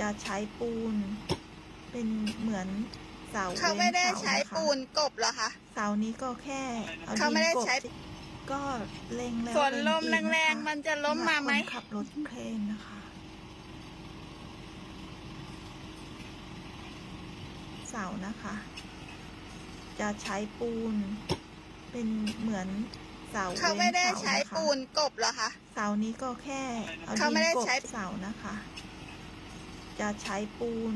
จะใช้ปูน เป็นเหมือนเสาเขาไม่ได้ว้นสใช้นะคะปูนกบเหรอคะ เสานี้ก็แค่เอาเขาไม่ได้นกบใช้ ก็เล็งแล้วฝนลมเอีกแรงนะคะๆมันจะล้มมาไหมคนขับรถเครนนะคะเสานะคะ จะใช้ปูน เป็นเหมือนเสาเขาไม่ได้ว้นสใช้นะคะปูนกบเหรอคะ เสานี้ก็แค่เอาเขาไม่ได้ดินกบใช้เสานะคะ จะใช้ปูน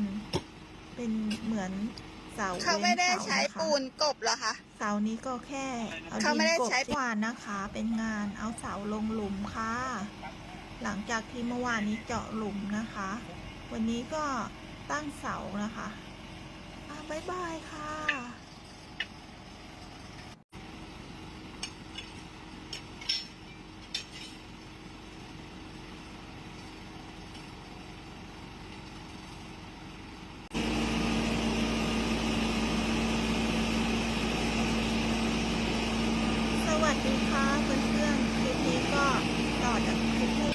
เป็นเหมือนเสาเขาไม่ได้ว้นสใช้นะคะปูนกบเหรอคะ เสานี้ก็แค่เอาเขาไม่ได้ดินกบใช้วานนะคะ เป็นงานเอาเสาลงหลุมค่ะ หลังจากที่เมื่อวานนี้เจาะหลุมนะคะ วันนี้ก็ตั้งเสานะคะอะบ๊ายบายค่ะ สวัสดีค่ะเพื่อนๆ คลิปนี้ก็ต่อจากคลิปที่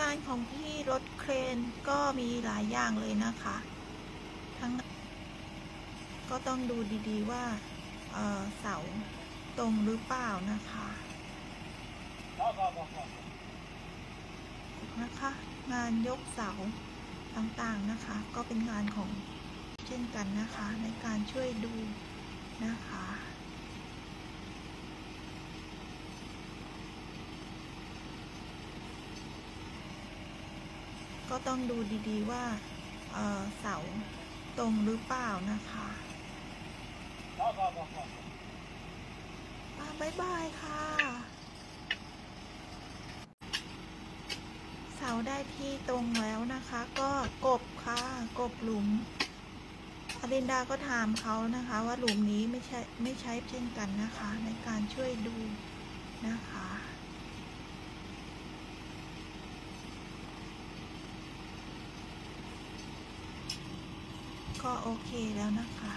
งาน ของพี่รถเครนก็มีหลายอย่างเลยนะคะ ทั้งก็ต้องดูดีๆว่าเเสาตรงหรือเปล่านะคะนะคะ งานยกเสาต่างๆนะคะ ก็เป็นงานของเช่นกันนะคะ ในการช่วยดูนะคะ ก็ต้องดูดีๆว่าเเสาตรงหรือเปล่านะคะบ๊ายบายค่ะ เสาได้ที่ตรงแล้วนะคะ ก็กบค่ะ กบหลุมอลินดาก็ถามเขานะคะ ว่าหลุมนี้ไม่ใช่ไม่ใช้เช่นกันนะคะ ในการช่วยดูนะคะ ก็โอเคแล้วนะคะ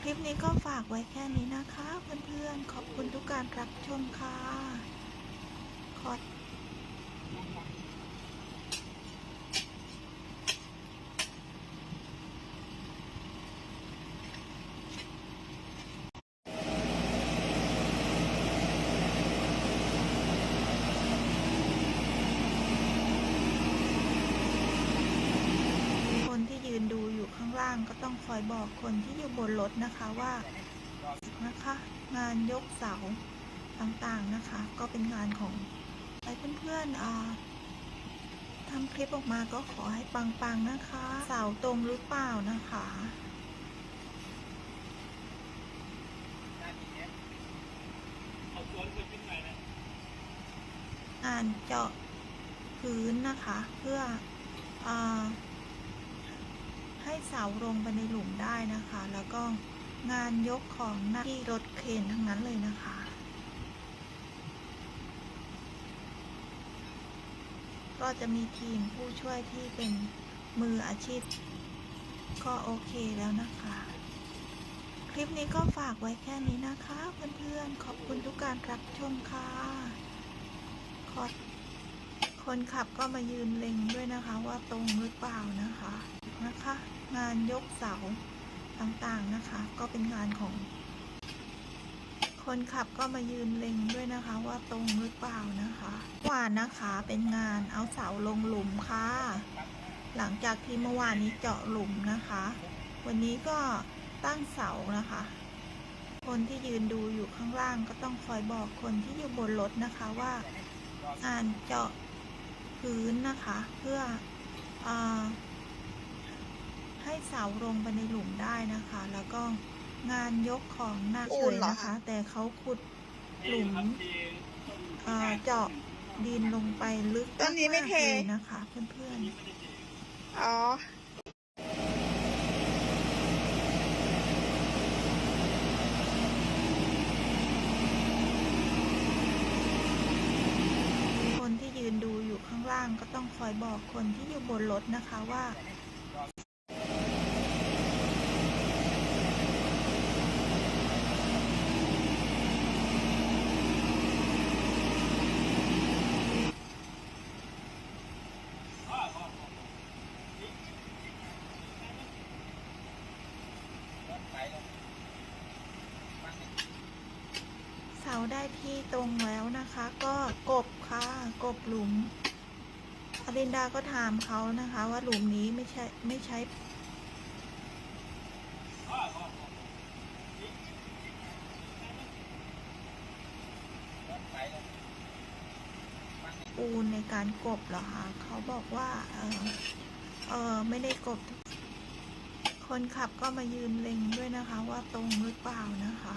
คลิปนี้ก็ฝากไว้แค่นี้นะคะ เพื่อนๆ ขอบคุณทุกการรับชมค่ะขอ คนที่ยืนดูอยู่ข้างก็ต้องคอยบอกคนที่อยู่บนรถนะคะว่านะคะงานยกเสาต่างๆนะคะ ก็เป็นงานของไอ้เพื่อนๆทำคลิปออกมาก็ขอให้ปังๆนะคะ เสาตรงหรือเปล่านะคะอ่านเจาะพื้นนะคะ เพื่ออา ให้เสาลงไปในหลุมได้นะคะ แล้วก็งานยกของหน้าที่รถเครนทั้งนั้นเลยนะคะก็จะมีทีมผู้ช่วยที่เป็นมืออาชีพ ก็โอเคแล้วนะคะ คลิปนี้ก็ฝากไว้แค่นี้นะคะ เพื่อนๆ ขอบคุณทุกการรับชมค่ะคนขับก็มายืนเล็งด้วยนะคะว่าตรงหรือเปล่านะคะ นะคะ งานยกเสาต่างๆนะคะ ก็เป็นงานของ คนขับก็มายืนเล็งด้วยนะคะว่าตรงหรือเปล่านะคะวานนะคะเป็นงานเอาเสาลงหลุมค่ะ หลังจากที่เมื่อวานนี้เจาะหลุมนะคะ วันนี้ก็ตั้งเสานะคะ คนที่ยืนดูอยู่ข้างล่างก็ต้องคอยบอกคนที่อยู่บนรถนะคะว่าอ่านเจาะพื้นนะคะ เพื่ออ ให้เสาลงไปในหลุมได้นะคะ แล้วก็งานยกของหนักปูเฉนยเหรอนะคะคะ แต่เขาขุดหลุมอ่าเจาะดินลงไปลึกต้นนี้ไม่ากๆเทเลยนะคะ เพื่อนๆ อ๋อคนที่ยืนดูอยู่ข้างล่างก็ต้องคอยบอกคนที่อยู่บนรถนะคะว่า ที่ตรงแล้วนะคะ ก็กบค่ะกบหลุมอลินดาก็ถามเขานะคะ ว่าหลุมนี้ไม่ใช่ไม่ใช้ปูนในการกบเหรอคะเขาบอกว่า เออเออไม่ได้กบ คนขับก็มายืนเล็งด้วยนะคะ ว่าตรงหรือเปล่านะคะ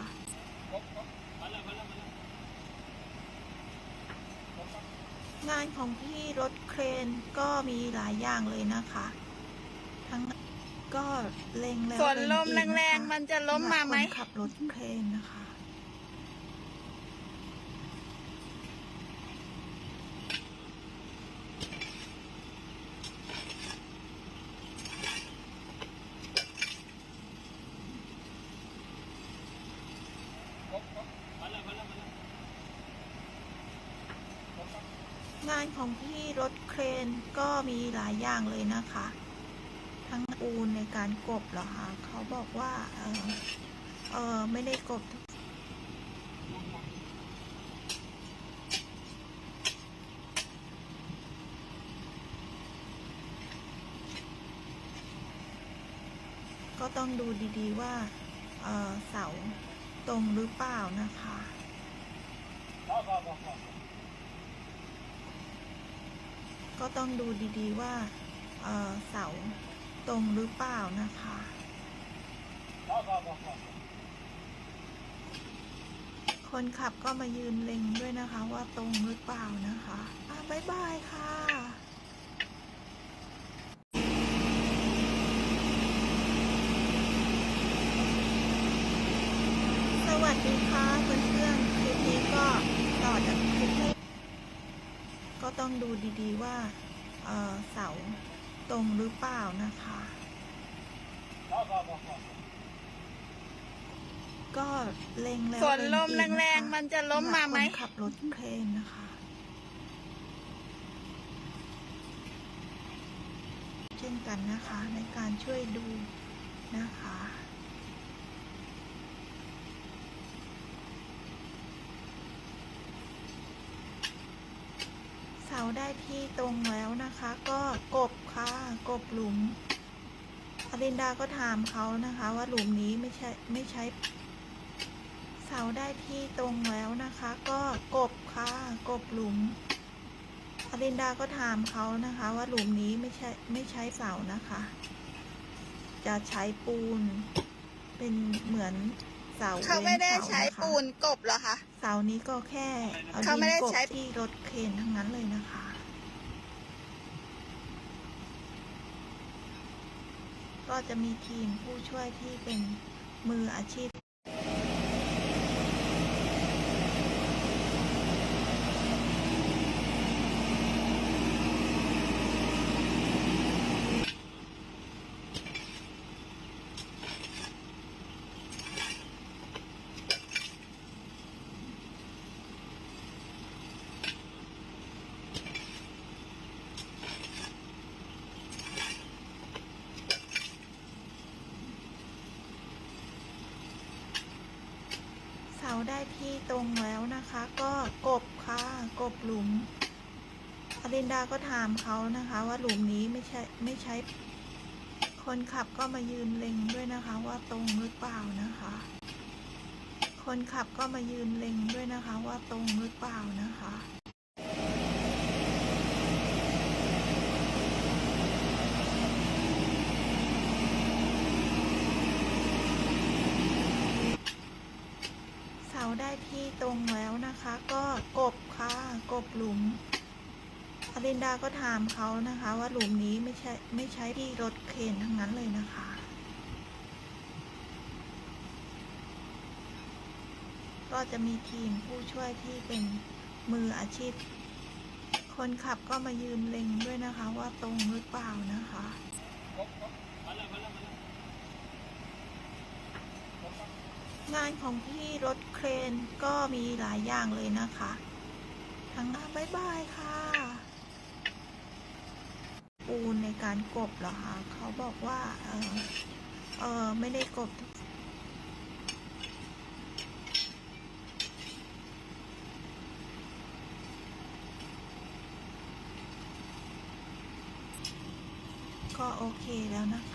งานของพี่รถเครนก็มีหลายอย่างเลยนะคะ ทั้งก็เล็งแล้วฝนลมเอีกแรงะคะๆมันจะล้มมาไหมสำรับคนขับรถเครนนะคะานของพี่รถเครนก็มีหลายอย่างเลยนะคะ ทั้งปูนในการกบเหรอคะเขาบอกว่า เออเออไม่ได้กบกก็ต้องดูดีๆว่าเออเสาตรงหรือเปล่านะคะ ก็ต้องดูดีๆว่าเสาตรงหรือเปล่านะคะคนขับก็มายืนเล็งด้วยนะคะว่าตรงหรือเปล่านะคะ อะบ๊ายบายค่ะ สวัสดีค่ะเพื่อนๆ คลิปนี้ก็ต่อจากคลิปแรกก็ ต้องดูดีๆว่าเออเสาตรงหรือเปล่านะคะ ก็เล็งแล้วฝนลมเอีกะแรงคะๆมันจะล้มมาไหมสำรับคนขับรถเครนนะคะ เช่นกันนะคะในการช่วยดูนะคะ เสา ได้ที่ตรงแล้วนะคะ ก็กบค่ะกบหลุมอลินดาก็ถามเขานะคะ ว่าหลุมนี้ไม่ใช่ไม่ใช้ เสาได้ที่ตรงแล้วนะคะ ก็กบค่ะกบหลุมอลินดาก็ถามเขานะคะ ว่าหลุมนี้ไม่ใช่ไม่ใช้เสานะคะ จะใช้ปูน เป็นเหมือนเสาเขาไม่ได้ว้นสใช้นะคะปูนกบเหรอคะ เสานี้ก็แค่เอาเขาดิไม่นได้กบใช้ที่รถเคนทั้งนั้นเลยนะคะ ก็จะมีทีมผู้ช่วยที่เป็นมืออาชีพ ได้ที่ตรงแล้วนะคะ ก็กบค่ะกบหลุมอลินดาก็ถามเขานะคะ ว่าหลุมนี้ไม่ใช่ไม่ใช้คนขับก็มายืนเล็งด้วยนะคะ ว่าตรงหรือเปล่านะคะ คนขับก็มายืนเล็งด้วยนะคะ ว่าตรงหรือเปล่านะคะ ได้ที่ตรงแล้วนะคะ ก็กบค่ะกบหลุมอลินดาก็ถามเขานะคะ ว่าหลุมนี้ไม่ใช่ไม่ใช้ที่รถเคนทั้งนั้นเลยนะคะก็จะมีทีมผู้ช่วยที่เป็นมืออาชีพ คนขับก็มายืนเล็งด้วยนะคะว่าตรงหรือเปล่านะคะ งานของพี่รถเครนก็มีหลายอย่างเลยนะคะทั้งงานบายบายค่ะ ปูนในการกบเหรอคะเขาบอกว่า เออเออไม่ได้กบก็โอเคแล้วนะคะ